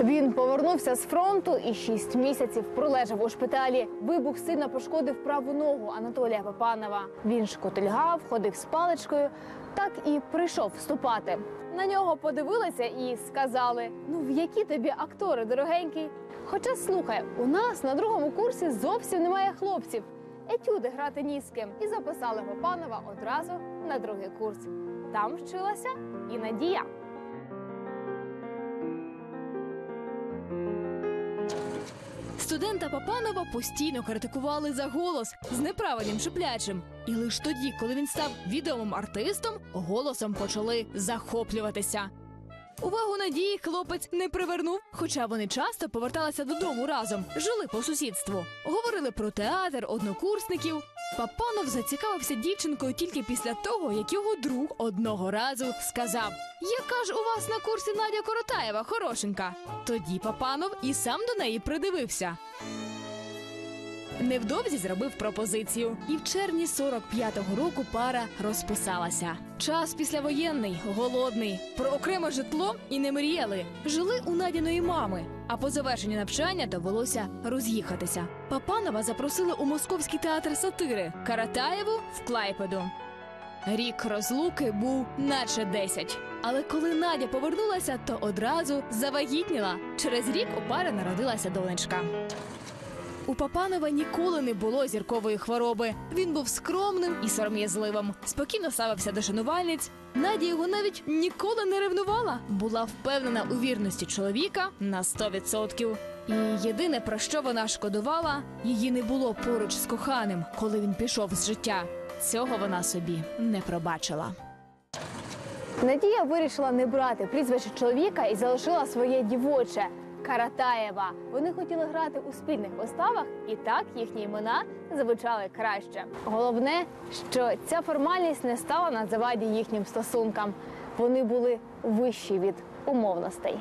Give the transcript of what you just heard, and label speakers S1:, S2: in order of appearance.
S1: Він повернувся з фронту і шість місяців пролежав у шпиталі. Вибух сильно пошкодив праву ногу Анатолія Папанова. Він шкотильгав, ходив з паличкою, так і прийшов вступати. На нього подивилися і сказали: ну в які тобі актори, дорогенький. Хоча слухай, у нас на другому курсі зовсім немає хлопців. Етюди грати ні з ким і записали Папанова одразу на другий курс. Там вчилася і Надія.
S2: Студента Папанова постійно критикували за голос з неправильним шиплячим. І лише тоді, коли він став відомим артистом, голосом почали захоплюватися. Увагу надії хлопець не привернув, хоча вони часто поверталися додому разом, жили по сусідству, говорили про театр, однокурсників. Папанов зацікавився дівчинкою тільки після того, як його друг одного разу сказав: Яка ж у вас на курсі Надя Коротаєва, хорошенька? Тоді Папанов і сам до неї придивився. Невдовзі зробив пропозицію, і в червні 45-го року пара розписалася. Час післявоєнний, голодний, про окреме житло і не мріяли. Жили у Надіної мами. А по завершенню навчання довелося роз'їхатися. Папанова запросили у московський театр сатири Каратаєву в Клайпеду. Рік розлуки був наче 10. Але коли Надя повернулася, то одразу завагітніла. Через рік у пари народилася донечка. У Папанова ніколи не було зіркової хвороби. Він був скромним і сором'язливим, спокійно ставився до шанувальниць. Надя його навіть ніколи не ревнувала, була впевнена у вірності чоловіка на 100%. І єдине про що вона шкодувала, її не було поруч з коханим, коли він пішов з життя. Цього вона собі не пробачила.
S1: Надія вирішила не брати прізвище чоловіка і залишила своє дівоче Каратаєва. Вони хотіли грати у спільних поставах, і так їхні імена звучали краще. Головне, що ця формальність не стала на заваді їхнім стосункам. Вони були вищі від умовностей.